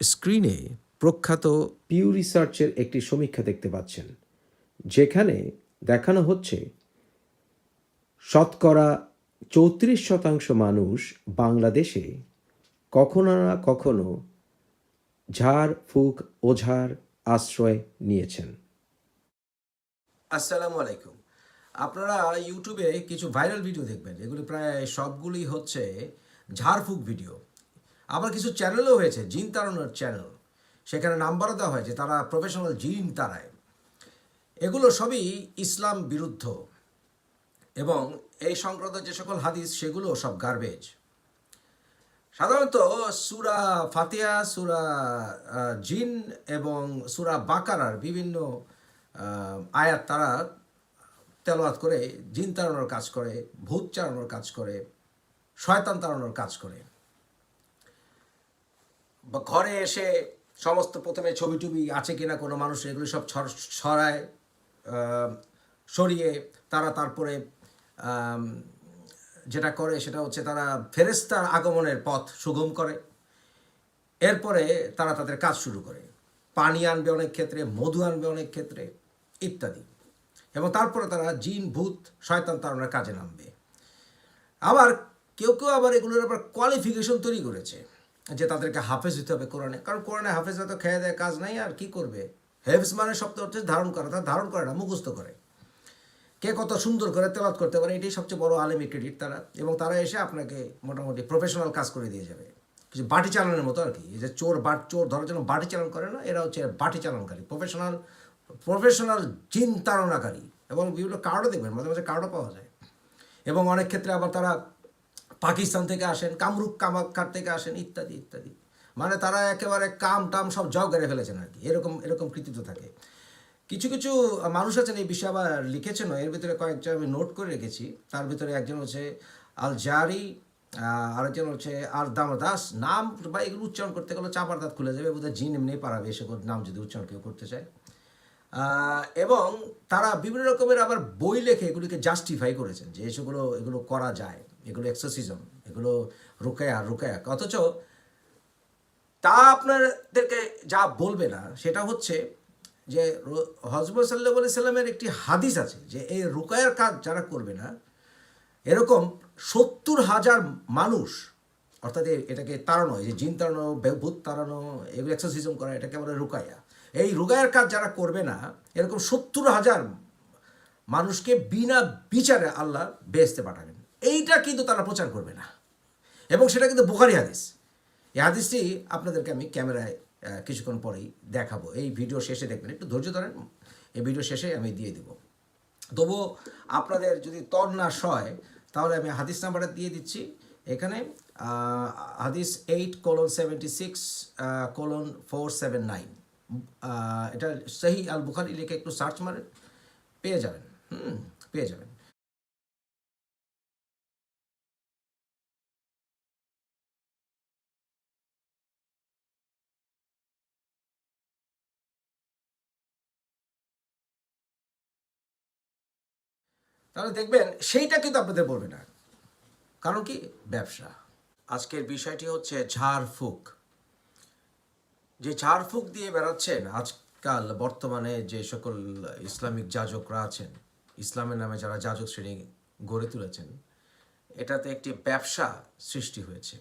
স্ক্রিনে প্রখ্যাত পিউ রিসার্চের একটি সমীক্ষা দেখতে পাচ্ছেন, যেখানে দেখানো হচ্ছে শতকরা চৌত্রিশ শতাংশ মানুষ বাংলাদেশে কখনো না কখনো ঝাড়, ফুক, ওঝার আশ্রয় নিয়েছেন। আসসালামু আলাইকুম। আপনারা ইউটিউবে কিছু ভাইরাল ভিডিও দেখবেন, এগুলি প্রায় সবগুলি হচ্ছে ঝাড়ফুঁক ভিডিও। আবার কিছু চ্যানেলও হয়েছে, জিন তাড়ানোর চ্যানেল সেখানে নাম্বারও দেওয়া হয়েছে তারা প্রফেশনাল জিন তাড়ায়। এগুলো সবই ইসলাম বিরুদ্ধ। এবং এই সংক্রান্ত যে সকল হাদিস, সেগুলো সব গার্বেজ সাধারণত সুরা ফাতিয়া সুরা জিন এবং সুরা বাকারার বিভিন্ন আয়াত তারা তেলাওয়াত করে, জিন তাড়ানোর কাজ করে, ভূত চালানোর কাজ করে, শয়তান তাড়ানোর কাজ করে। ঘরে এসে সমস্ত প্রথমে ছবি টবি আছে কিনা কোনো মানুষ, এগুলো সব ছড়- ছড়ায় সরিয়ে তারা তারপরে যেটা করে সেটা হচ্ছে তারা ফেরেস্তার আগমনের পথ সুগম করে। এরপরে তারা তাদের কাজ শুরু করে। পানি আনবে অনেক ক্ষেত্রে, মধু আনবে অনেক ক্ষেত্রে, ইত্যাদি। এবং তারপরে তারা জিন, ভূত, শয়তান তাড়ানোর কাজে নামবে। আবার কেউ কেউ আবার এগুলোর আবার কোয়ালিফিকেশন তৈরি করেছে। যে তাদেরকে হাফেজ হতে হবে কোরআনে। কারণ কোরআনে হাফেজ তো খেয়ে দেয় কাজ নাই, আর কি করবে? হেফজ মানে শব্দ হচ্ছে ধারণ করা তারা ধারণ করে না, মুখস্থ করে। কে কত সুন্দর করে তেলাত করতে পারে, এটাই সবচেয়ে বড় আলেমি ক্রেডিট তারা। এবং তারা এসে আপনাকে মোটামুটি প্রফেশনাল কাজ করে দিয়ে যাবে। কিছু বাটি চালানোর মতো আর কি। যে চোর বাট, চোর ধরার জন্য বাটি চালান করে না, এরা হচ্ছে বাটি চালানকারী প্রফেশনাল প্রফেশনাল চিন্তারণাকারী। এবং বিভিন্ন কার্ডও দেখবেন, মাঝে মাঝে কার্ডও পাওয়া যায়। এবং অনেক ক্ষেত্রে আবার তারা পাকিস্তান থেকে আসেন, কামরূপ কামাক্ষার থেকে আসেন, ইত্যাদি ইত্যাদি। মানে তারা একেবারে কাম টাম সব জগ গেড়ে ফেলেছেন আর কি। এরকম এরকম কৃতিত্ব থাকে। কিছু কিছু মানুষ আছেন, এই বিষয়ে আবার লিখেছেন এর ভিতরে কয়েকজন আমি নোট করে রেখেছি। তার ভিতরে একজন হচ্ছে আল জারি আরেকজন হচ্ছে আর দাম দাস। নাম বা এগুলো উচ্চারণ করতে গেলে চাপার দাঁত খুলে যাবে, বোধহয় জিন এমনি পারাবে এসে নাম যদি উচ্চারণ কেউ করতে চায়। এবং তারা বিভিন্ন রকমের আবার বই লেখে, এগুলিকে জাস্টিফাই করেছেন যে এসবগুলো এগুলো করা যায়। এগুলো এক্সোসিজম এগুলো রুকায়া রুকায়া। অথচ তা আপনাদেরকে যা বলবে না, সেটা হচ্ছে যে হজরত সাল্লাহ আলি সাল্লামের একটি হাদিস আছে যে এই রুকায়ার কাজ যারা করবে না, এরকম সত্তর হাজার মানুষ, অর্থাৎ এটাকে তাড়ানো যে জিন তাড়ানো ভূত তাড়ানো, এগুলো এক্সারসাইজম করা, এটাকে বলে রুকায়া। এই রুকায়ার কাজ যারা করবে না, এরকম সত্তর হাজার মানুষকে বিনা বিচারে আল্লাহ বেহেস্তে পাঠাবেন। এইটা কিন্তু তারা প্রচার করবে না। এবং সেটা কিন্তু বুখারি হাদিস। এই হাদিসটি আপনাদেরকে আমি ক্যামেরায় কিছুক্ষণ পরেই দেখাবো। এই ভিডিও শেষে দেখবেন। একটু ধৈর্য ধরেন, এই ভিডিও শেষে আমি দিয়ে দিব। তবুও আপনাদের যদি তর না সয় তাহলে আমি হাদিস নাম্বারটা দিয়ে দিচ্ছি। এখানে হাদিস eight colon seventy six colon four seven nine. এটা সেই আল বুখারি লিখে একটু সার্চ মারেন, পেয়ে যাবেন। হুম, পেয়ে যাবেন। তাহলে দেখবেন সেইটা কিন্তু আপনাদের বলবে না। কারণ কি? ব্যবসা। আজকের বিষয়টি হচ্ছে ঝাড়ফুঁক। যে ঝাড়ফুঁক দিয়ে বেড়াচ্ছেন আজকাল বর্তমানে যে সকল ইসলামিক যাজকরা আছেন, ইসলামের নামে যারা যাজক শ্রেণি গড়ে তুলেছেন, এটাতে একটি ব্যবসা সৃষ্টি হয়েছে।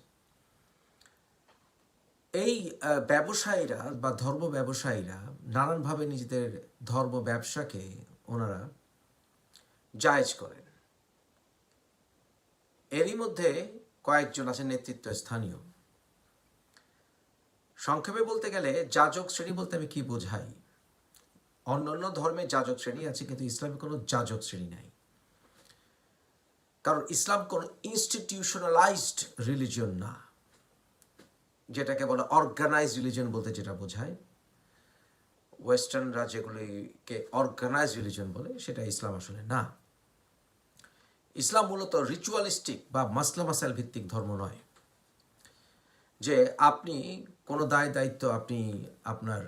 এই ব্যবসায়ীরা বা ধর্ম ব্যবসায়ীরা নানানভাবে নিজেদের ধর্ম ব্যবসাকে ওনারা জায়েজ করেন। এরই মধ্যে কয়েকজন আছেন নেতৃত্ব স্থানীয় সংক্ষেপে বলতে গেলে যাজক শ্রেণি বলতে আমি কি বোঝাই? অন্যান্য ধর্মের যাজক শ্রেণি আছে, কিন্তু ইসলামে কোনো যাজক শ্রেণি নাই। কারণ ইসলাম কোনো ইনস্টিটিউশনালাইজড রিলিজন না। যেটাকে বলে অর্গানাইজ রিলিজন বলতে যেটা বোঝায়। ওয়েস্টার্নরা যেগুলিকে অর্গানাইজ রিলিজন বলে, সেটা ইসলাম আসলে না। ইসলাম মূলত রিচুয়ালিস্টিক বা মাসলা মাসাইল ভিত্তিক ধর্ম নয়। যে আপনি, কোনো দায় দায়িত্ব আপনি আপনার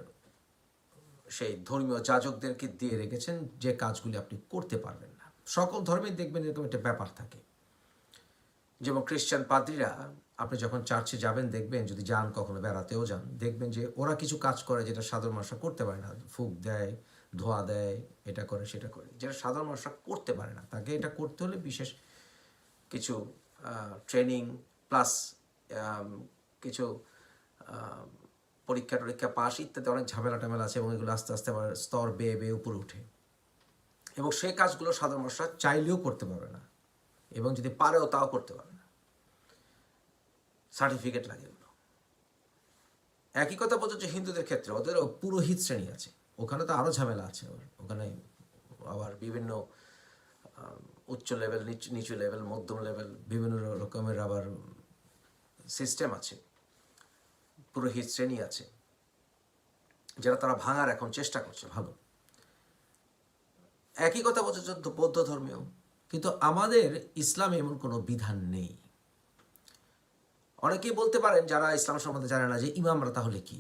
সেই ধর্মীয় যাজকদেরকে দিয়ে রেখেছেন, যে কাজগুলি আপনি করতে পারবেন না। সকল ধর্মে দেখবেন এরকম একটা ব্যাপার থাকে। যেমন খ্রিস্টান পাদ্রীরা, আপনি যখন চার্চে যাবেন, দেখবেন যদি যান, কখনো বেড়াতেও যান, দেখবেন যে ওরা কিছু কাজ করে যেটা সাধারণ মানুষরা করতে পারে না। ফুক দেয় ধোয়া দেয়, এটা করে, সেটা করে। যেটা সাধারণ মানুষরা করতে পারে না। তাকে এটা করতে হলে বিশেষ কিছু ট্রেনিং প্লাস কিছু পরীক্ষা টরীক্ষা পাস ইত্যাদি অনেক ঝামেলা টামেলা আছে এবং এগুলো আস্তে আস্তে আবার স্তর বেয়ে বেয়ে উপরে উঠে। এবং সেই কাজগুলো সাধারণ মানুষরা চাইলেও করতে পারবে না। এবং যদি পারেও তাও করতে পারবে না। সার্টিফিকেট লাগে একই কথা বলতে বলছে হিন্দুদের ক্ষেত্রে, ওদের পুরোহিত শ্রেণি আছে। ওখানে তো আরও ঝামেলা আছে। ওখানে আবার বিভিন্ন উচ্চ লেভেল নিচু নিচু লেভেল মধ্যম লেভেল বিভিন্ন রকমের আবার সিস্টেম আছে। পুরোহিত শ্রেণি আছে। যারা তারা ভাঙার এখন চেষ্টা করছে, ভালো। একই কথা বলছে বৌদ্ধ ধর্মেও কিন্তু আমাদের ইসলামে এমন কোনো বিধান নেই। অনেকেই বলতে পারেন, যারা ইসলাম সম্বন্ধে জানে না যে ইমামরা তাহলে কি?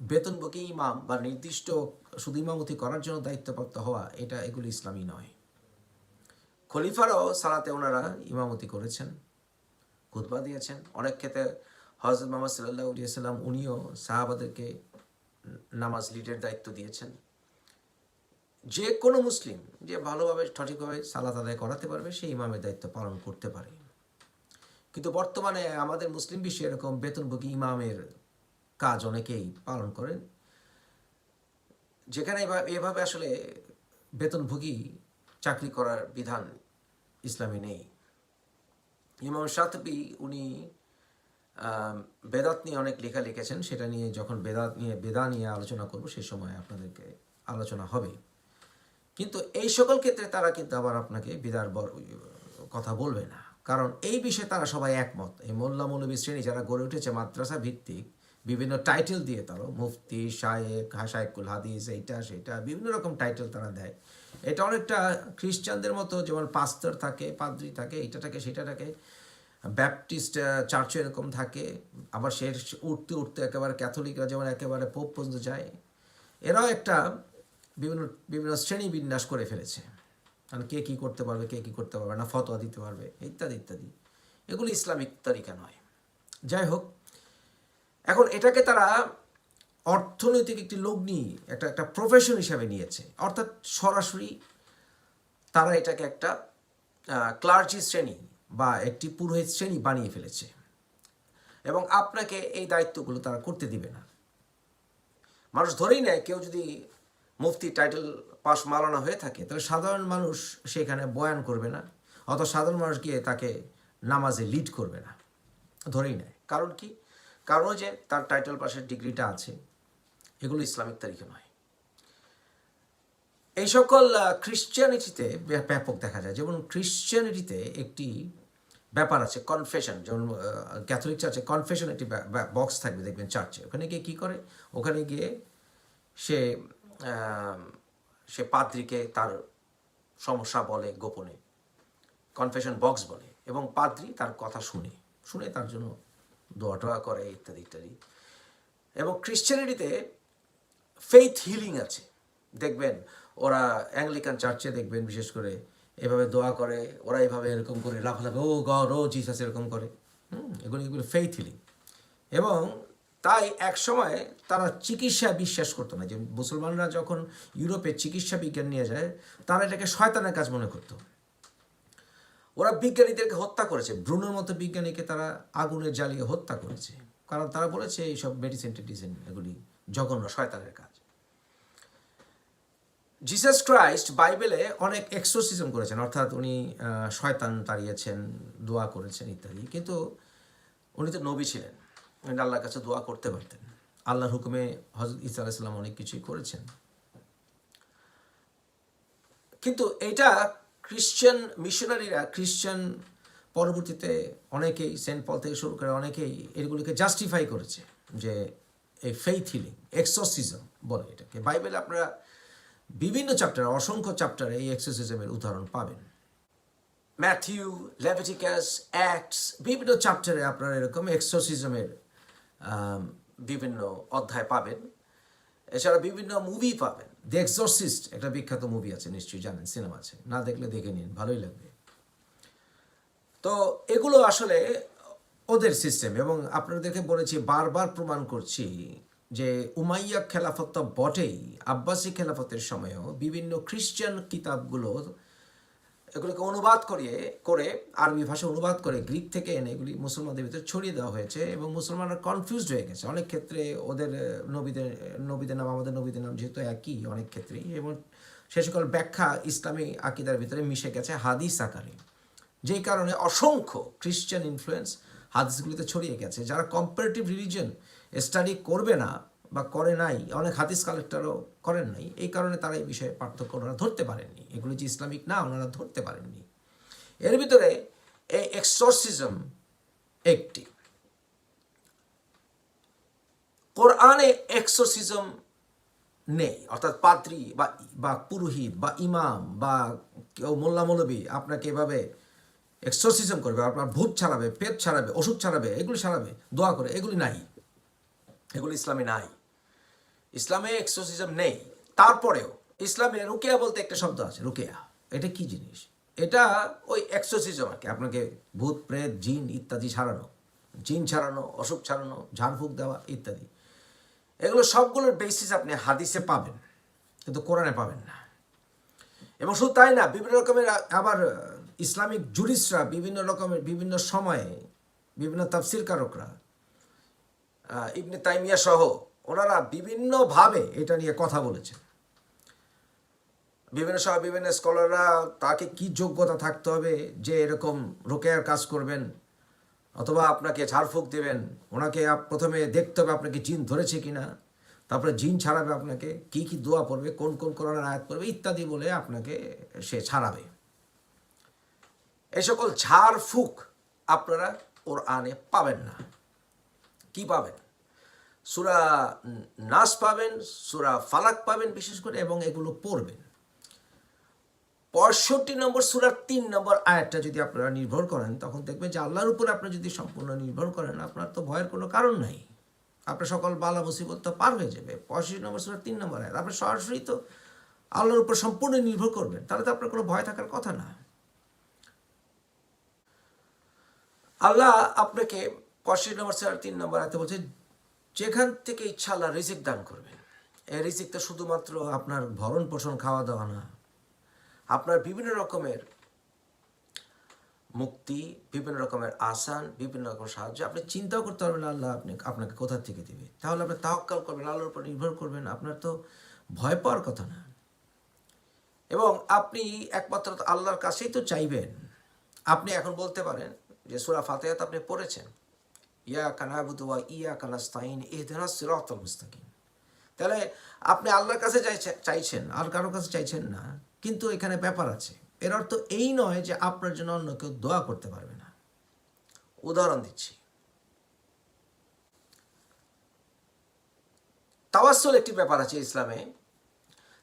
বেতনভোগী ইমাম বা নির্দিষ্ট শুধু ইমামতি করার জন্য দায়িত্বপ্রাপ্ত হওয়া, এটা এগুলি ইসলামী নয়। খলিফারাও সালাতে ওনারা ইমামতি করেছেন, খুতবা দিয়েছেন। অনেক ক্ষেত্রে হজরত মোহাম্মদ সাল্লাহ সাল্লাম উনিও সাহাবাদেরকে নামাজ লিডের দায়িত্ব দিয়েছেন। যে কোনো মুসলিম যে ভালোভাবে, সঠিকভাবে সালাত আদায় করাতে পারবে সেই ইমামের দায়িত্ব পালন করতে পারে। কিন্তু বর্তমানে আমাদের মুসলিম বিশ্বে এরকম বেতনভোগী ইমামের কাজ অনেকেই পালন করেন। যেখানে এভাবে আসলে বেতনভোগী চাকরি করার বিধান ইসলামে নেই। ইমাম শাতবি উনি বেদাত নিয়ে অনেক লেখা লিখেছেন। সেটা নিয়ে যখন বেদাত নিয়ে, বেদা নিয়ে আলোচনা করব, সে সময় আপনাদেরকে আলোচনা হবে কিন্তু এই সকল ক্ষেত্রে তারা কিন্তু আবার আপনাকে বিদার কথা বলবে না। কারণ এই বিষয়ে তারা সবাই একমত। এই মোল্লা মৌলবী শ্রেণি যারা গড়ে উঠেছে মাদ্রাসা ভিত্তিক বিভিন্ন টাইটেল দিয়ে তারা মুফতি শায়েক হাসাইকুল হাদিস, এইটা সেটা বিভিন্ন রকম টাইটেল তারা দেয়। এটা অনেকটা খ্রিস্টানদের মতো যেমন পাস্তর থাকে, পাদ্রি থাকে, এইটা থাকে, সেটা থাকে। ব্যাপটিস্ট চার্চে এরকম থাকে। আবার সে উঠতে উঠতে একেবারে ক্যাথলিকরা যেমন একেবারে পোপ পর্যন্ত যায়। এরাও একটা বিভিন্ন বিভিন্ন শ্রেণি বিন্যাস করে ফেলেছে। কারণ কে কী করতে পারবে, কে কী করতে পারবে না, ফতোয়া দিতে পারবে, ইত্যাদি ইত্যাদি। এগুলো ইসলামিক তরিকা নয়। যাই হোক এখন এটাকে তারা অর্থনৈতিক একটি লগ্নি একটা একটা প্রফেশন হিসাবে নিয়েছে। অর্থাৎ সরাসরি তারা এটাকে একটা ক্লার্জি শ্রেণি বা একটি পুরোহিত শ্রেণি বানিয়ে ফেলেছে। এবং আপনাকে এই দায়িত্বগুলো তারা করতে দিবে না। মানুষ ধরেই নেয়, কেউ যদি মুফতি টাইটেল পাশ মালানা হয়ে থাকে, তাহলে সাধারণ মানুষ সেখানে বয়ান করবে না অত সাধারণ মানুষ গিয়ে তাকে নামাজে লিড করবে না। ধরেই নেয়। কারণ কি? কারণ যে তার টাইটেল পাশের ডিগ্রিটা আছে, এগুলো ইসলামিক তারিখে নয়। এই সকল খ্রিশ্চানিটিতে ব্যাপক দেখা যায়। যেমন খ্রিশ্চানিটিতে একটি ব্যাপার আছে কনফেশন যেমন ক্যাথলিক চার্চে কনফেশন একটি বক্স থাকবে, দেখবেন চার্চে ওখানে গিয়ে কী করে? ওখানে গিয়ে সে সে পাদ্রিকে তার সমস্যা বলে গোপনে। কনফেশন বক্স বলে এবং পাদ্রি তার কথা শুনে শুনে তার জন্য দোয়া টোয়া করে ইত্যাদি ইত্যাদি। এবং খ্রিশ্চানিটিতে ফেইথ হিলিং আছে। দেখবেন ওরা অ্যাংলিকান চার্চে দেখবেন বিশেষ করে এভাবে দোয়া করে ওরা এভাবে এরকম করে লাফালাফি ও গড ও জিসাস এরকম করে। হুম, এগুলো এগুলো ফেইথ হিলিং এবং তাই এক সময় তারা চিকিৎসা বিশ্বাস করতো না। যে মুসলমানরা যখন ইউরোপে চিকিৎসা বিজ্ঞান নিয়ে যায় তারা এটাকে শয়তানের কাজ মনে করতো। ওরা বিজ্ঞানীদেরকে হত্যা করেছে। ব্রুনোর মতো বিজ্ঞানীকে তারা আগুনে জ্বালিয়ে হত্যা করেছে। কারণ তারা বলেছে এইসব মেডিসিন টেডিসিন এগুলি জঘন্য, শয়তানের কাজ। জিসাস ক্রাইস্ট বাইবেলে অনেক এক্সোসিজম করেছেন। অর্থাৎ উনি শয়তান তাড়িয়েছেন, দোয়া করেছেন ইত্যাদি। কিন্তু উনি তো নবী ছিলেন। উনি আল্লাহর কাছে দোয়া করতে পারতেন। আল্লাহর হুকুমে হজরত ইসা আলাইসাল্লাম অনেক কিছুই করেছেন। কিন্তু এটা খ্রিশ্চান মিশনারিরা খ্রিশ্চান পরবর্তীতে অনেকেই সেন্ট পল থেকে শুরু করে অনেকেই এগুলিকে জাস্টিফাই করেছে যে এই ফেইথ হিলিং এক্সোসিজম বলে এটাকে। বাইবেলে আপনারা বিভিন্ন চ্যাপ্টারে অসংখ্য চ্যাপ্টারে এই এক্সোসিজমের উদাহরণ পাবেন। ম্যাথিউ লেভিটিকাস অ্যাক্টস বিভিন্ন চ্যাপ্টারে আপনারা এরকম এক্সোসিজমের বিভিন্ন অধ্যায় পাবেন। এছাড়া বিভিন্ন মুভি পাবেন। দ্য এক্সরসিস্ট একটা বিখ্যাত মুভি আছে, নিশ্চয়ই জানেন সিনেমা আছে। না দেখলে দেখে নিন, ভালোই লাগবে। তো এগুলো আসলে ওদের সিস্টেম এবং আপনাদেরকে বলেছি, বারবার প্রমাণ করছি যে উমাইয়া খেলাফত বটেই, আব্বাসী খেলাফতের সময়ও বিভিন্ন খ্রিস্টান কিতাবগুলো এগুলোকে অনুবাদ করিয়ে, করে আরবি ভাষা অনুবাদ করে গ্রিক থেকে এনে এগুলি মুসলমানদের ভিতরে ছড়িয়ে দেওয়া হয়েছে এবং মুসলমানরা কনফিউজড হয়ে গেছে। অনেক ক্ষেত্রে ওদের নবীদের নবীদের নাম, আমাদের নবীদের নাম যেহেতু একই অনেক ক্ষেত্রেই এবং সে সকল ব্যাখ্যা ইসলামী আকিদার ভিতরে মিশে গেছে হাদিস আকারে। যেই কারণে অসংখ্য খ্রিশ্চান ইনফ্লুয়েন্স হাদিসগুলিতে ছড়িয়ে গেছে। যারা কম্পারেটিভ রিলিজন স্টাডি করবে না বা করে নাই, অনেক হাদিস কালেক্টরও করেন নাই, এই কারণে তারা এই বিষয়ে পার্থক্য ওনারা ধরতে পারেননি। এগুলো যে ইসলামিক না, ওনারা ধরতে পারেননি। এর ভিতরে এই এক্সোরসিজম একটি। কোরআনে এক্সোরসিজম নেই, অর্থাৎ পাত্রী বা বা পুরোহিত বা ইমাম বা কেউ মোল্লা মৌলবী আপনাকে এভাবে এক্সোরসিজম করবে, আপনার ভূত ছাড়াবে, পেট ছাড়াবে, ওষুধ ছাড়াবে, এগুলি ছাড়াবে, দোয়া করে, এগুলি নাই। এগুলি ইসলামে নাই। ইসলামে এক্সোসিজম নেই। তারপরেও ইসলামে রুকেয়া বলতে একটা শব্দ আছে, রুকেয়া। এটা কি জিনিস? এটা ওই এক্সোসিজম আর কি। আপনাকে ভূত, প্রেত, জিন ইত্যাদি ছাড়ানো, জিন ছাড়ানো, অসুখ ছাড়ানো, ঝাড়ফুঁক দেওয়া ইত্যাদি। এগুলো সবগুলোর বেসিস আপনি হাদিসে পাবেন, কিন্তু কোরআনে পাবেন না। এবং শুধু তাই না, বিভিন্ন রকমের আবার ইসলামিক জুরিসরা বিভিন্ন রকমের বিভিন্ন সময়ে বিভিন্ন তাফসির কারকরা ইবনে তাইমিয়া সহ ওনারা বিভিন্নভাবে এটা নিয়ে কথা বলেছেন। বিভিন্ন সময় বিভিন্ন স্কলাররা তাকে কি যোগ্যতা থাকতে হবে, যে এরকম রোকেয়ার কাজ করবেন, অথবা আপনাকে ঝাড়ফুঁক দেবেন, ওনাকে প্রথমে দেখতে হবে আপনাকে জিন ধরেছে কিনা, তারপরে জিন ছাড়াবে আপনাকে, কি কি দোয়া পড়বে, কোন কোন কোরআনের আয়াত পড়বে, ইত্যাদি বলে আপনাকে সে ছাড়াবে। এই সকল ঝাড়ফুঁক আপনারা ওর আনে পাবেন না। কি পাবেন? সুরা নাস পাবেন, সুরা ফালাক পাবেন বিশেষ করে, এবং এগুলো পড়বেন। পঁয়ষট্টি নম্বর সুরার তিন নম্বর আয়াতটা যদি আপনারা নির্ভর করেন, তখন দেখবেন যে আল্লাহর উপর আপনি যদি সম্পূর্ণ নির্ভর করেন, আপনার তো ভয়ের কোনো কারণ নাই। আপনার সকল বালা মুসিবত তো পার হয়ে যাবে। পঁয়ষট্টি নম্বর সুরার তিন নম্বর আয়াত, আপনি সরাসরি তো আল্লাহর উপর সম্পূর্ণ নির্ভর করবেন, তাহলে তো আপনার কোনো ভয় থাকার কথা না। আল্লাহ আপনাকে পঁয়ষট্টি নম্বর সুরার তিন নম্বর আয়াতে বলছে যেখান থেকে ইচ্ছা আল্লাহ রিজিক দান করবেন। এই রিজিক তো শুধুমাত্র আপনার ভরণ পোষণ, খাওয়া দাওয়া না, আপনার বিভিন্ন রকমের মুক্তি, বিভিন্ন রকমের আসান, বিভিন্ন রকম সাহায্য, আপনি চিন্তাও করতে পারবেন আল্লাহ আপনি, আপনাকে কোথা থেকে দেবে। তাহলে আপনি তাওয়াক্কাল করবেন, আল্লাহর উপর নির্ভর করবেন, আপনার তো ভয় পাওয়ার কথা না। এবং আপনি একমাত্র আল্লাহর কাছেই তো চাইবেন। আপনি এখন বলতে পারেন যে সুরা ফাতেহাত আপনি পড়েছেন। তাহলে আপনি আল্লাহর কাছে চাইছেন, আর কারোর কাছে চাইছেন না, কিন্তু এখানে ব্যাপার আছে। এর অর্থ এই নয় যে আপনার জন্য অন্য কেউ দোয়া করতে পারবে না। উদাহরণ দিচ্ছি। তাওয়াসুল একটি ব্যাপার আছে ইসলামে।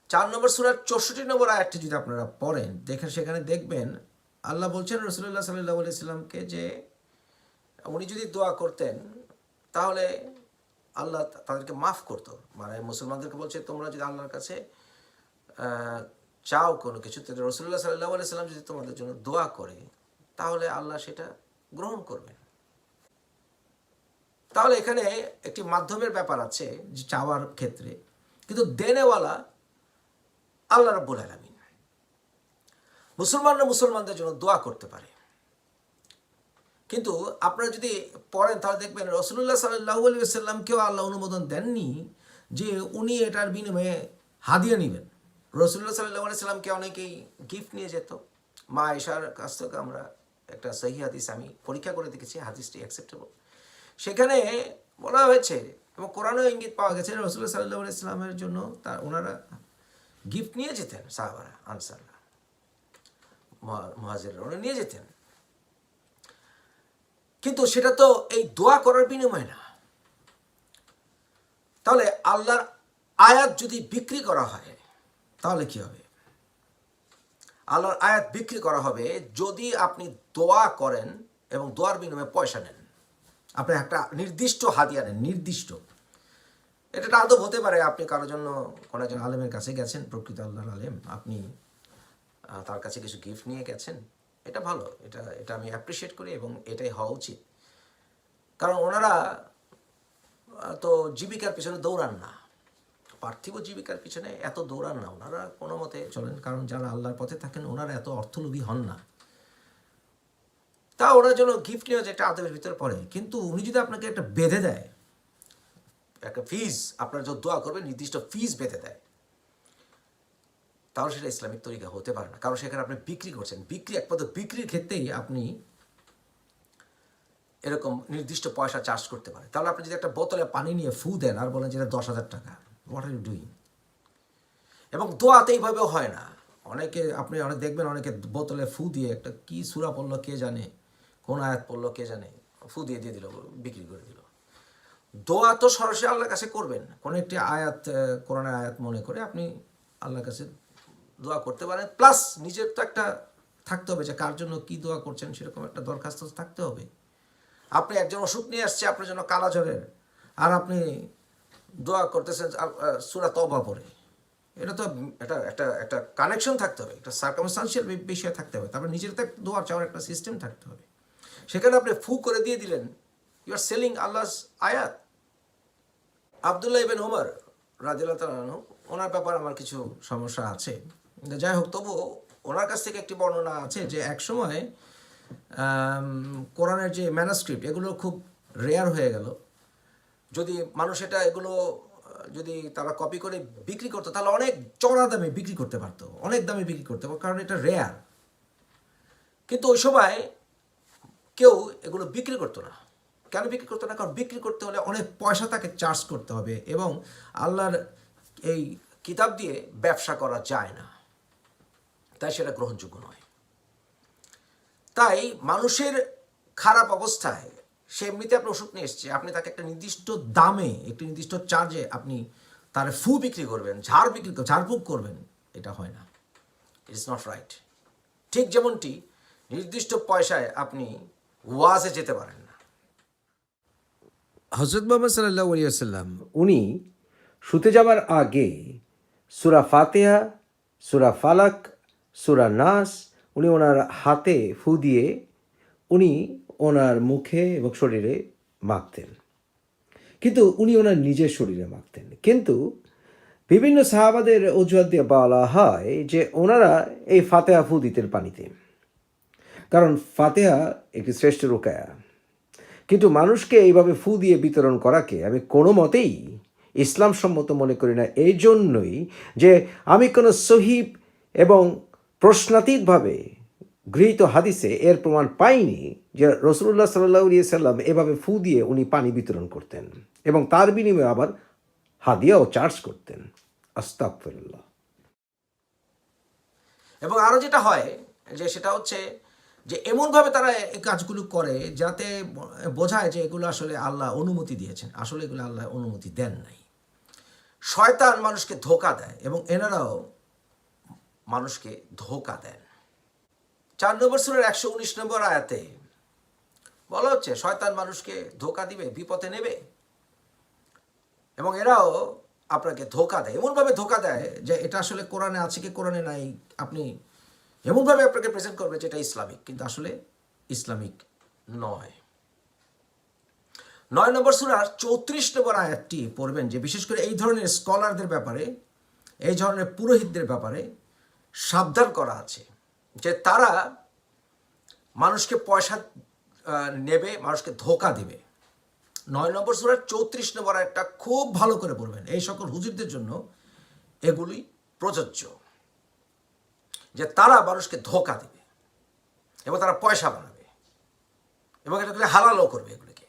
চার নম্বর সুরার চৌষট্টি নম্বর আয়াতটি যদি আপনারা পড়েন দেখেন সেখানে দেখবেন, আল্লাহ বলছেন রসুল্লাহ সাল্লাহ ইসলামকে যে উনি যদি দোয়া করতেন, তাহলে আল্লাহ তাদেরকে মাফ করতো। মানে মুসলমানদেরকে বলছে, তোমরা যদি আল্লাহর কাছে চাও কোনো কিছু রসুল্লাহ সাল্লাহ সাল্লাম যদি তোমাদের জন্য দোয়া করে, তাহলে আল্লাহ সেটা গ্রহণ করবেন তাহলে এখানে একটি মাধ্যমের ব্যাপার আছে চাওয়ার ক্ষেত্রে। কিন্তু দেনেওয়ালা আল্লাহ রব্বুল আলমিন। মুসলমানরা মুসলমানদের জন্য দোয়া করতে পারে। কিন্তু আপনারা যদি পড়েন, তাহলে দেখবেন রসুল্লাহ সাল্লাহ আলী সাল্লামকেও আল্লাহ অনুমোদন দেননি যে উনি এটার বিনিময়ে হাদিয়া নেবেন। রসুল্লাহ সাল্লাহ আলি সাল্লামকে অনেকেই গিফট নিয়ে যেত। মা এশার কাছ থেকে আমরা একটা সহি হাদিস আমি পরীক্ষা করে দেখেছি, হাদিসটি অ্যাকসেপ্টেবল সেখানে বলা হয়েছে এবং কোরআনও ইঙ্গিত পাওয়া গেছে রসুল্লাহ সাল্লাহ আলি সাল্লামের জন্য তার ওনারা গিফট নিয়ে যেতেন, সাহাবারা, আনসাররা মহাজেরা ওরা নিয়ে যেতেন। কিন্তু সেটা তো এই দোয়া করার বিনিময় না। তাহলে আল্লাহর আয়াত যদি বিক্রি করা হয়, তাহলে কি হবে? আল্লাহর আয়াত বিক্রি করা হবে যদি আপনি দোয়া করেন এবং দোয়ার বিনিময়ে পয়সা নেন। আপনি একটা নির্দিষ্ট হাতিয়া নেন, নির্দিষ্ট। এটা আদব হতে পারে, আপনি কারোর জন্য কোনো একজন আলেমের কাছে গেছেন, প্রকৃত আল্লাহর আলেম। আপনি তার কাছে কিছু গিফট নিয়ে গেছেন। এটা ভালো, এটা এটা আমি অ্যাপ্রিসিয়েট করি এবং এটাই হওয়া উচিত। কারণ ওনারা তো জীবিকার পিছনে দৌড়ান না। পার্থিব জীবিকার পিছনে এত দৌড়ান না। ওনারা কোনো মতে চলেন, কারণ যারা আল্লাহর পথে থাকেন, ওনারা এত অর্থলোভী হন না। তা ওনার জন্য গিফট নেওয়া যে একটা আদবের ভিতরে পড়ে, কিন্তু উনি যদি আপনাকে একটা বেঁধে দেয়, একটা ফিজ আপনার যত দোয়া করবে নির্দিষ্ট ফিজ বেঁধে দেয় তাহলে সেটা ইসলামিক তরিকা হতে পারে না। কারণ সেখানে আপনি বিক্রি করছেন। বিক্রি একমাত্র বিক্রির ক্ষেত্রেই আপনি এরকম নির্দিষ্ট পয়সা চার্জ করতে পারে তাহলে আপনি যদি একটা বোতলে পানি নিয়ে ফু দেন আর বলেন যেটা দশ হাজার টাকা হোয়াট আর ইউ ডুইং এবং দোয়াতে এইভাবেও হয় না। অনেকে, আপনি অনেক দেখবেন অনেকে বোতলে ফু দিয়ে একটা কি সুরা পড়ল কে জানে, কোন আয়াত পড়ল কে জানে, ফু দিয়ে দিয়ে দিল, বিক্রি করে দিল। দোয়া তো সরাসরি আল্লাহর কাছে করবেন। কোনো একটি আয়াত, কোরআনের আয়াত মনে করে আপনি আল্লাহর কাছে দোয়া করতে পারেন। প্লাস নিজের তো একটা থাকতে হবে যে কার জন্য কি দোয়া করছেন সেরকম একটা দরখাস্ত থাকতে হবে। আপনি একজন অসুখ নিয়ে আসছে, আপনার জন্য কালা জ্বরের আর আপনি দোয়া করতেছেন সুরা তবা পরে এটা তো একটা একটা একটা কানেকশন থাকতে হবে, একটা সার্কামস্টান্সিয়াল বিষয় থাকতে হবে। তারপরে নিজের তো দোয়া চাওয়ার একটা সিস্টেম থাকতে হবে। সেখানে আপনি ফু করে দিয়ে দিলেন ইউ আর সেলিং আল্লাহ আয়াত। আবদুল্লাহ ইবেন হোমার রাজিল্লাহ তালু ওনার ব্যাপারে আমার কিছু সমস্যা আছে। যাই হোক তবু ওনার কাছ থেকে একটি বর্ণনা আছে যে এক সময় কোরআনের যে ম্যানাস্ক্রিপ্ট এগুলো খুব রেয়ার হয়ে গেল। যদি মানুষ এটা, এগুলো, যদি তারা কপি করে বিক্রি করতো, তাহলে অনেক চড়া দামে বিক্রি করতে পারতো, অনেক দামে বিক্রি করতে পারতো, কারণ এটা রেয়ার কিন্তু ওই সময় কেউ এগুলো বিক্রি করতো না। কেন বিক্রি করতো না? কারণ বিক্রি করতে হলে অনেক পয়সা তাকে চার্জ করতে হবে এবং আল্লাহর এই কিতাব দিয়ে ব্যবসা করা যায় না। তাই সেটা গ্রহণযোগ্য নয়। তাই মানুষের খারাপ অবস্থায় সে এমনিতে আপনার ওষুধ নিয়ে এসছে, আপনি তাকে একটা নির্দিষ্ট দামে, একটি নির্দিষ্ট চার্জে আপনি তার ফু বিক্রি করবেন, ঝাড় বিক্রি কর- ঝাড়ফুঁক করবেন, এটা হয় না। ইট ইজ নট রাইট ঠিক যেমনটি নির্দিষ্ট পয়সায় আপনি ওয়াজে যেতে পারেন না। হজরত মোহাম্মদ সাল্লাহ আলিয়াল্লাম উনি শুতে যাবার আগে সুরা ফাতেহা, সুরা ফালাক সুরা নাস, উনি ওনার হাতে ফু দিয়ে উনি ওনার মুখে এবং শরীরে মাখতেন। কিন্তু উনি ওনার নিজের শরীরে মাখতেন। কিন্তু বিভিন্ন সাহাবাদের অজুহাত দিয়ে বলা হয় যে ওনারা এই ফাতেহা ফু দিতেন পানিতে। কারণ ফাতেহা একটি শ্রেষ্ঠ রোকায়া। কিন্তু মানুষকে এইভাবে ফু দিয়ে বিতরণ করাকে আমি কোনো মতেই ইসলাম সম্মত মনে করি না। এই জন্যই যে আমি কোনো সহিব এবং প্রশ্নাতীতভাবে গৃহীত হাদিসে এর প্রমাণ পাইনি যে রসুল্লাহ সাল্লাহ সাল্লাম এভাবে ফু দিয়ে উনি পানি বিতরণ করতেন এবং তার বিনিময়ে আবার হাদিয়াও চার্জ করতেন। আস্তাকফিরুল্লাহ এবং আরও যেটা হয় যে সেটা হচ্ছে যে এমনভাবে তারা এই কাজগুলো করে যাতে বোঝায় যে এগুলো আসলে আল্লাহ অনুমতি দিয়েছেন। আসলে এগুলো আল্লাহ অনুমতি দেন নাই। শয়তান মানুষকে ধোকা দেয় এবং এনারাও মানুষকে ধোকা দেন। চার নম্বর সুরের একশো উনিশ নম্বর আয়াতে বলা হচ্ছে, শয়তান মানুষকে ধোকা দিবে বিপদে নেবে এবং এরাও আপনাকে ধোকা দেয়। এমনভাবে ধোকা দেয় যে এটা আসলে কোরআনে আছে কি কোরআনে নাই, আপনি এমনভাবে আপনাকে প্রেজেন্ট করবে যেটা ইসলামিক, কিন্তু আসলে ইসলামিক নয়। নয় নম্বর সুরার চৌত্রিশ নম্বর আয়াতটি পড়বেন যে বিশেষ করে এই ধরনের স্কলারদের ব্যাপারে, এই ধরনের পুরোহিতদের ব্যাপারে সাবধান করা আছে, যে তারা মানুষকে পয়সা নেবে, মানুষকে ধোকা দেবে। নয় নম্বর সুরার চৌত্রিশ নম্বর একটা খুব ভালো করে পড়বেন। এই সকল হুজুরদের জন্য এগুলি প্রযোজ্য, যে তারা মানুষকে ধোকা দেবে এবং তারা পয়সা বানাবে এবং এটাগুলি হালালও করবে এগুলিকে।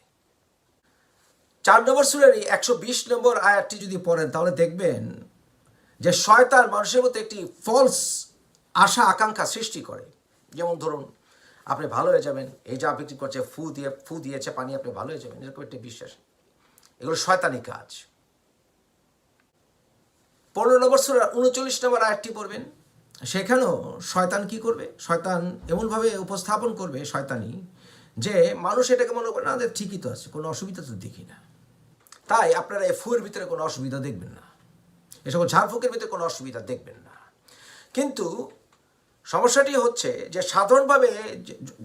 চার নম্বর সুরের একশো বিশ নম্বর আয়াতটি যদি পড়েন, তাহলে দেখবেন যে শয়তান মানুষের মধ্যে একটি ফলস আশা, আকাঙ্ক্ষা সৃষ্টি করে। যেমন ধরুন, আপনি ভালো হয়ে যাবেন, এই যা বিক্রি করছে, ফু দিয়ে, ফু দিয়েছে, পানি আপনি ভালো হয়ে যাবেন, এরকম একটি বিশ্বাস। এগুলো শয়তানি কাজ। পনেরো নম্বর সুরা, উনচল্লিশ নম্বর আয়াতটি পড়বেন। সেখানেও শয়তান কি করবে? শয়তান এমনভাবে উপস্থাপন করবে, শয়তানি, যে মানুষ এটাকে মনে করে না, ঠিকই তো আছে, কোনো অসুবিধা তো দেখি না। তাই আপনারা এই ফুয়ের ভিতরে কোনো অসুবিধা দেখবেন না। এ সকল ঝাড়ফুঁকের ভিতরে কোনো অসুবিধা দেখবেন না। কিন্তু সমস্যাটি হচ্ছে যে সাধারণভাবে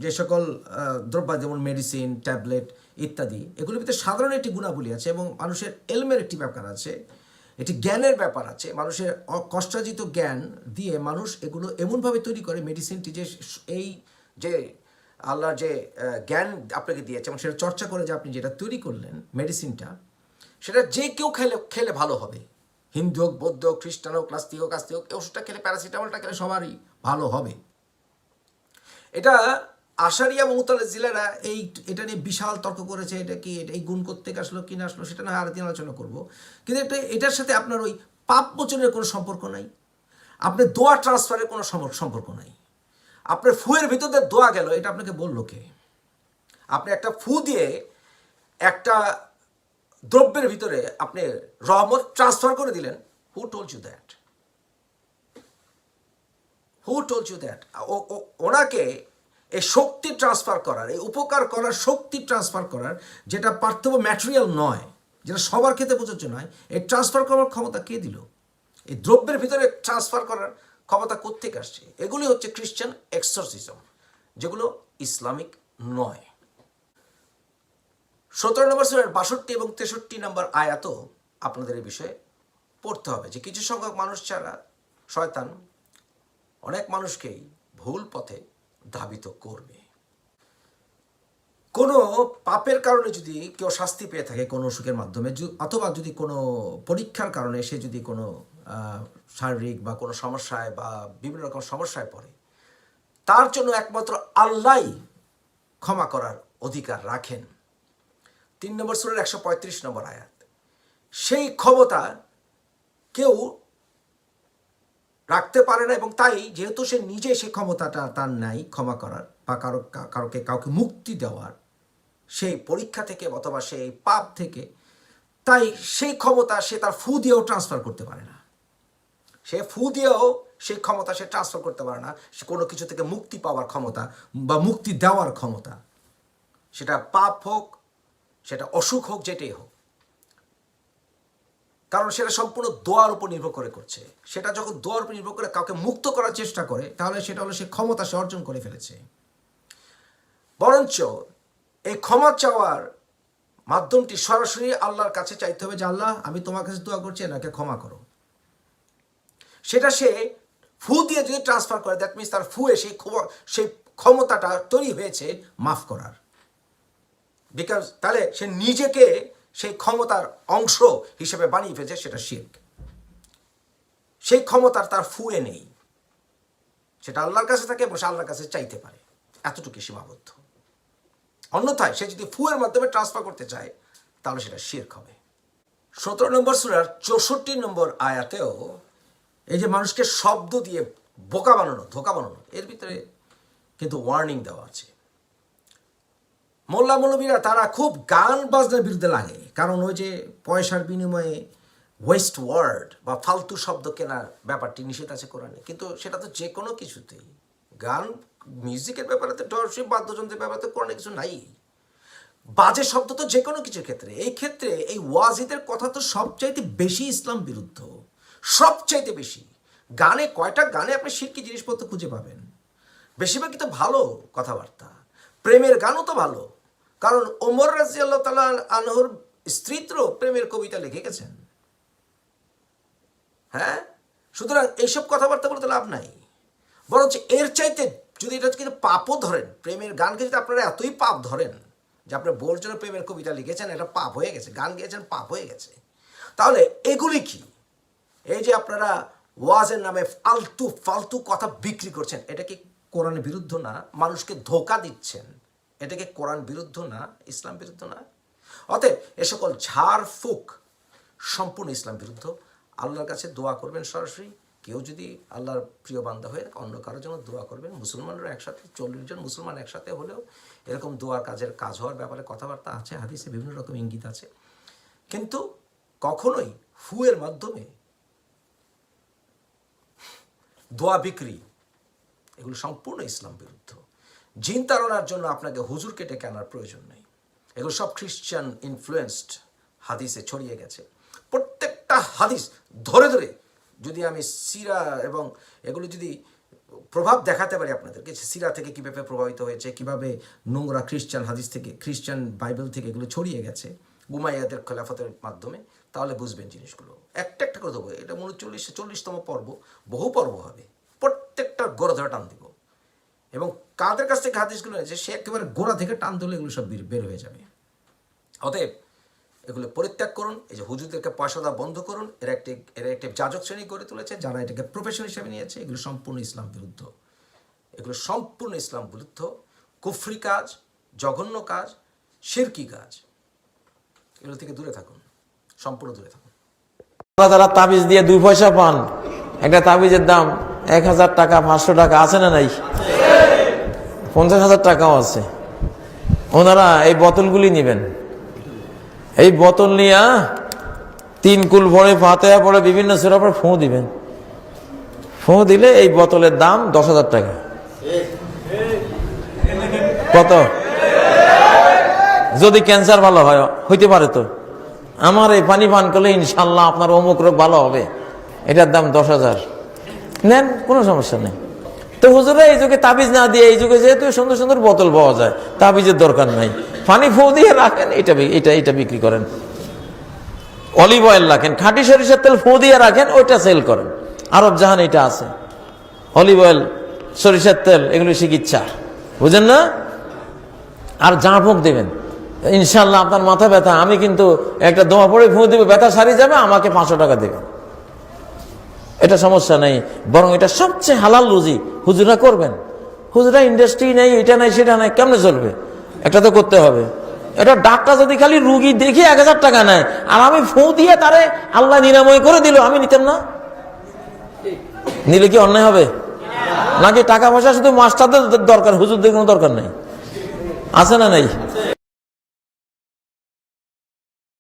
যে- সকল দ্রব্য যেমন মেডিসিন ট্যাবলেট ইত্যাদি, এগুলোর ভিতরে সাধারণ একটি গুণাবলী আছে এবং মানুষের এলমের একটি ব্যাপার আছে এটি জ্ঞানের ব্যাপার আছে। মানুষের কষ্টার্জিত জ্ঞান দিয়ে মানুষ এগুলো এমনভাবে তৈরি করে মেডিসিনটি যে এই যে আল্লাহর যে জ্ঞান আপনাকে দিয়েছে এবং সেটা চর্চা করে যে আপনি যেটা তৈরি করলেন মেডিসিনটা সেটা যে কেউ খেলে খেলে ভালো হবে। হিন্দু হোক, বৌদ্ধ হোক, খ্রিস্টান হোক, নাস্তিক হোক, আস্তিক হোক ওষুধটা খেলে প্যারাসিটামলটা খেলে সবারই ভালো হবে। এটা আশারিয়া মৌতালের জিলারা এই এটা নিয়ে বিশাল তর্ক করেছে, এটা কি, এটা- এই গুণ করতে আসলো, কি না আসলো, সেটা না আর আরেকদিন আলোচনা করব। কিন্তু এটা, এটার সাথে আপনার ওই পাপ মোচনের কোনো সম্পর্ক নাই। আপনার দোয়া ট্রান্সফারের কোনো সম্পর্ক- নাই। আপনার ফুয়ের ভিতর দোয়া গেল, এটা আপনাকে বলল কে? আপনি একটা ফু দিয়ে একটা দ্রব্যের ভিতরে আপনি রহমত ট্রান্সফার করে দিলেন। Who told you that who told you that ওনাকে এই শক্তি ট্রান্সফার করার, এই উপকার করার শক্তি ট্রান্সফার করার যেটা পার্থক্য ম্যাটেরিয়াল নয়, যেটা সবার ক্ষেত্রে প্রযোজ্য নয়, এই ট্রান্সফার করার ক্ষমতা কে দিল? এই দ্রব্যের ভিতরে ট্রান্সফার করার ক্ষমতা কোত্থেকে আসছে? এগুলি হচ্ছে খ্রিশ্চান এক্সরসিজম যেগুলো ইসলামিক নয়। সতেরো নম্বর সুরের বাষট্টি এবং তেষট্টি নম্বর আয়াতও আপনাদের এই বিষয়ে পড়তে হবে যে কিছু সংখ্যক মানুষ ছাড়া শয়তান অনেক মানুষকেই ভুল পথে ধাবিত করবে। কোনো পাপের কারণে যদি কেউ শাস্তি পেয়ে থাকে কোনো অসুখের মাধ্যমে অথবা যদি কোনো পরীক্ষার কারণে সে যদি কোনো শারীরিক বা কোনো সমস্যায় বা বিভিন্ন রকম সমস্যায় পড়ে, তার জন্য একমাত্র আল্লাহই ক্ষমা করার অধিকার রাখেন। তিন নম্বর সুরের একশো পঁয়ত্রিশ নম্বর আয়াত। সেই ক্ষমতা কেউ রাখতে পারে না এবং তাই যেহেতু সে নিজে সে ক্ষমতাটা তার নাই ক্ষমা করার বা কারও কারোকে কাউকে মুক্তি দেওয়ার, সেই পরীক্ষা থেকে অথবা সেই পাপ থেকে, তাই সেই ক্ষমতা সে তার ফু দিয়েও ট্রান্সফার করতে পারে না। সে ফু দিয়েও সেই ক্ষমতা সে ট্রান্সফার করতে পারে না। সে কোনো কিছু থেকে মুক্তি পাওয়ার ক্ষমতা বা মুক্তি দেওয়ার ক্ষমতা, সেটা পাপ হোক সেটা অসুখ হোক, যেটাই হোক। কারণ সেটা সম্পূর্ণ দোয়ার উপর নির্ভর করে করছে। সেটা যখন দোয়ার উপর নির্ভর করে কাউকে মুক্ত করার চেষ্টা করে, তাহলে সেটা হলো সে ক্ষমতা সে অর্জন করে ফেলেছে। বরঞ্চ এই ক্ষমা চাওয়ার মাধ্যমটি সরাসরি আল্লাহর কাছে চাইতে হবে যে, আল্লাহ, আমি তোমার কাছে দোয়া করছি, এনাকে ক্ষমা করো। সেটা সে ফু দিয়ে যদি ট্রান্সফার করে দ্যাট মিনস তার ফুয়ে সেই সেই ক্ষমতাটা তৈরি হয়েছে মাফ করার। বিকজ তাহলে সে নিজেকে সেই ক্ষমতার অংশ হিসেবে বানিয়ে ফেলছে, সেটা শির্ক। সেই ক্ষমতার তার ফুয়ে নেই। সেটা আল্লাহর কাছে থাকে এবং সে আল্লাহর কাছে চাইতে পারে। এতটুকু সীমাবদ্ধ। অন্যথায় সে যদি ফুয়ের মাধ্যমে ট্রান্সফার করতে চায়, তাহলে সেটা শির্ক হবে। সতেরো নম্বর সুরার চৌষট্টি নম্বর আয়াতেও এই যে মানুষকে শব্দ দিয়ে বোকা বানানো, ধোকা বানানো, এর ভিতরে কিন্তু ওয়ার্নিং দেওয়া আছে। মোল্লা মৌলবীরা তারা খুব গান বাজনার বিরুদ্ধে লাগে। কারণ ওই যে পয়সার বিনিময়ে ওয়েস্ট ওয়ার্ড বা ফালতু শব্দ কেনার ব্যাপারটি নিষেধ আছে কোরআনে। কিন্তু সেটা তো যে কোনো কিছুতেই। গান, মিউজিকের ব্যাপারে তো ডরশিপ বাদ্যযন্ত্রের ব্যাপারে তো কোরআনে কিছু নাই। বাজে শব্দ তো যে কোনো কিছুর ক্ষেত্রে। এই ক্ষেত্রে এই ওয়াজিদের কথা তো সবচাইতে বেশি ইসলাম বিরুদ্ধ। সবচাইতে বেশি। গানে কয়টা গানে আপনি শিরকি জিনিসপত্র খুঁজে পাবেন। বেশিরভাগই তো ভালো কথাবার্তা। প্রেমের গানও তো ভালো। কারণ ওমর রাজি আল্লাহ তালা আনহর স্ত্রীত্র প্রেমের কবিতা লিখে গেছেন হ্যাঁ? সুতরাং এইসব কথাবার্তা বলতে লাভ নাই। বরঞ্চ এর চাইতে যদি এটা কিন্তু পাপও ধরেন, প্রেমের গানকে যদি আপনারা এতই পাপ ধরেন যে আপনার বোর জন্য প্রেমের কবিতা লিখেছেন, এটা পাপ হয়ে গেছে, গান গেয়েছেন, পাপ হয়ে গেছে। তাহলে এগুলি কি? এই যে আপনারা ওয়াজের নামে ফালতু ফালতু কথা বিক্রি করছেন, এটা কি কোরআনের বিরুদ্ধ না? মানুষকে ধোকা দিচ্ছেন। এটা কি কোরআন বিরুদ্ধ না, ইসলাম বিরুদ্ধ না। অতএব এ সকল ঝাড় ফুক সম্পূর্ণ ইসলাম বিরুদ্ধ। আল্লাহর কাছে দোয়া করবেন সরাসরি। কেউ যদি আল্লাহর প্রিয় বান্ধব হয়ে অন্য কারোর জন্য দোয়া করবেন, মুসলমানরা একসাথে, চল্লিশ জন মুসলমান একসাথে হলেও এরকম দোয়ার কাজের কাজ হওয়ার ব্যাপারে কথাবার্তা আছে, হাদিসে বিভিন্ন রকম ইঙ্গিত আছে। কিন্তু কখনোই ফুয়ের মাধ্যমে দোয়া বিক্রি, এগুলো সম্পূর্ণ ইসলাম বিরুদ্ধ। জিন জন্য আপনাকে হুজুর কেটে কেনার প্রয়োজন নেই। এগুলো সব খ্রিশ্চান ইনফ্লুয়েন্সড হাদিসে ছড়িয়ে গেছে। প্রত্যেকটা হাদিস ধরে ধরে যদি আমি সিরা এবং এগুলো যদি প্রভাব দেখাতে পারি আপনাদেরকে সিরা থেকে কীভাবে প্রভাবিত হয়েছে, কীভাবে নোংরা খ্রিস্টান হাদিস থেকে খ্রিস্টান বাইবেল থেকে এগুলো ছড়িয়ে গেছে উমাইয়াদের খেলাফতের মাধ্যমে, তাহলে বুঝবেন জিনিসগুলো। একটা একটা করে দেবো। এটা উনচল্লিশে চল্লিশতম পর্ব, বহু পর্ব হবে। প্রত্যেকটা গোড়া ধরে টান দিব। এবং কাদের কাছ থেকে হাদিসগুলো রয়েছে সে একেবারে গোড়া থেকে টান দিলে এগুলো সব বের- হয়ে যাবে। অতএব এগুলো পরিত্যাগ করুন, এই যে হুজুরদেরকে পয়সা দেওয়া বন্ধ করুন, এরা একটি এরা একটি যাজক শ্রেণি গড়ে তুলেছে, যারা এটাকে প্রফেশন হিসেবে নিয়েছে, এগুলো সম্পূর্ণ ইসলাম বিরুদ্ধ। এগুলো সম্পূর্ণ ইসলাম বিরুদ্ধ। কুফরি কাজ, জঘন্য কাজ শিরকি কাজ। এগুলো থেকে দূরে থাকুন, সম্পূর্ণ দূরে থাকুন। তারা তাবিজ দিয়ে দুই পয়সা পান। একটা তাবিজের দাম এক হাজার টাকা, পাঁচশো টাকা, আছে না নাই? পঞ্চাশ হাজার টাকাও আছে। ওনারা এই বোতলগুলি নেবেন। এই বোতল নিয়ে তিন কুল ভরে ফাতেয়া পরে বিভিন্ন সুরা পরে ফোঁ দিবেন। ফোঁ দিলে এই বোতলের দাম দশ হাজার টাকা। কত? যদি ক্যান্সার ভালো হয়, হইতে পারে তো। আমার এই পানি পান করলে ইনশাল্লাহ আপনার অমুক রোগ ভালো হবে। এটার দাম দশ হাজার। নেন, কোনো সমস্যা নেই। তো হুজুরা, এই যুগে তাবিজ না দিয়ে, এই যুগে যেহেতু সুন্দর সুন্দর বোতল পাওয়া যায়, তাবিজের দরকার নাই। পানি ফু দিয়ে রাখেন, এটা এটা এটা বিক্রি করেন। অলিভ অয়েল রাখেন, খাঁটি সরিষার তেল ফু দিয়ে রাখেন, ওইটা সেল করেন। আরব জাহান এটা আছে। অলিভ অয়েল, সরিষার তেল, এগুলো চিকিৎসা বুঝেন না? আর জাঁফুক দেবেন। ইনশাল্লাহ আপনার মাথা ব্যথা, আমি কিন্তু একটা দোয়া পড়ে ফুঁ দেবে, ব্যথা সারি যাবে, আমাকে পাঁচশো টাকা দেবেন। এটা সমস্যা নেই। বরং এটা সবচেয়ে হালাল রুজি। হুজুরা করবেন। হুজুরা ইন্ডাস্ট্রি নেই, এটা নাই, সেটা নাই, কেমনে চলবে? এটা তো করতে হবে। এটা ডাক্তার যদি খালি রুগী দেখে এক হাজার টাকা নেয়, আর আমি ফু দিয়ে তারে আল্লাহ নিরাময় করে দিল, আমি নিতাম না? নিলে কি অন্যায় হবে? নাকি টাকা পয়সা শুধু মাস্টারদের দরকার, হুজুরদের কোনো দরকার নেই? আছে না নাই?